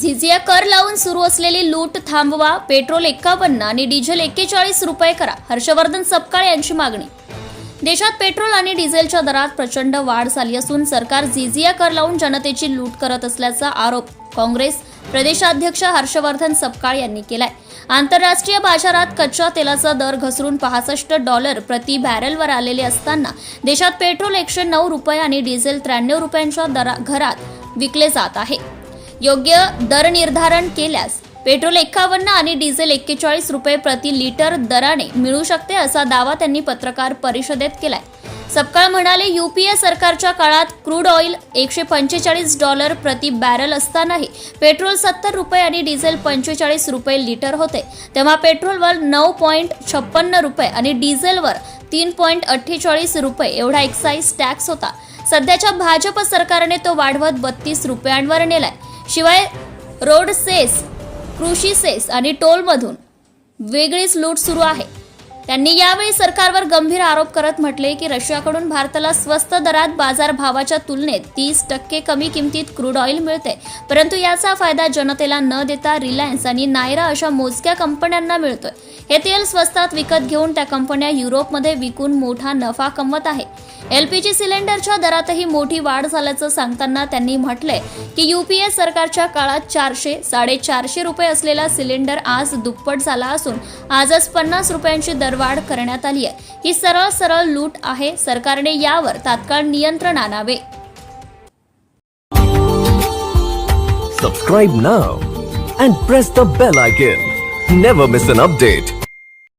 झिझिया कर लावून सुरू असलेली लूट थांबवा पेट्रोल एक्कावन्न आणि डिझेल एक्केचाळीस रुपये करा हर्षवर्धन सपकाळ यांची मागणी. देशात पेट्रोल आणि डिझेलच्या दरात प्रचंड वाढ झाली असून सरकार झिझिया कर लावून जनतेची लूट करत असल्याचा आरोप काँग्रेस प्रदेशाध्यक्ष हर्षवर्धन सपकाळ यांनी केलाय. आंतरराष्ट्रीय बाजारात कच्च्या तेलाचा दर घसरून पासष्ट डॉलर प्रति बॅरलवर आलेले असताना देशात पेट्रोल एकशे नऊ रुपये आणि डिझेल त्र्याण्णव रुपयांच्या दरा घरात विकले जात आहे. योग्य दर निर्धारण केल्यास पेट्रोल एक्कावन्न आणि डिझेल एक्केचाळीस रुपये प्रति लिटर दराने मिळू शकते असा दावा त्यांनी पत्रकार परिषदेत केलाय. सपकाळ म्हणाले युपीए सरकारच्या काळात क्रूड ऑइल एकशे पंचेचाळीस डॉलर प्रति बॅरल असतानाही पेट्रोल सत्तर रुपये आणि डिझेल पंचेचाळीस रुपये लिटर होते. तेव्हा पेट्रोलवर नऊ पॉईंट छप्पन्न रुपये आणि डिझेलवर तीन पॉईंट अठ्ठेचाळीस रुपये एवढा एक्साईज टॅक्स होता. सध्याच्या भाजप सरकारने तो वाढवत बत्तीस रुपयांवर नेलाय. शिवाय रोड सेस कृषी सेस आणि टोलमधून वेगळीच लूट सुरू आहे. त्यांनी यावेळी सरकारवर गंभीर आरोप करत म्हटले की रशियाकडून भारताला स्वस्त दरात बाजार भावाच्या तुलनेत तीस टक्के कमी किमतीत क्रूड ऑइल मिळते. परंतु याचा फायदा जनतेला न देता रिलायन्स आणि नायरा अशा मोजक्या कंपन्यांना मिळतोय. हे तेल स्वस्तात विकत घेऊन त्या कंपन्या युरोपमध्ये विकून मोठा नफा कमवत आहे. एलपीजी सिलेंडरच्या दरातही मोठी वाढ झाल्याचं सांगताना त्यांनी म्हटले की युपीए सरकारच्या काळात चारशे साडेचारशे रुपये असलेला सिलेंडर आज दुप्पट झाला असून आजच पन्नास रुपयांची दर मुदतवाढ करण्यात आली आहे. ही सरळ सरळ लूट आहे. सरकारने यावर तात्काळ नियंत्रण आणावे. Subscribe now and press the bell icon never miss an update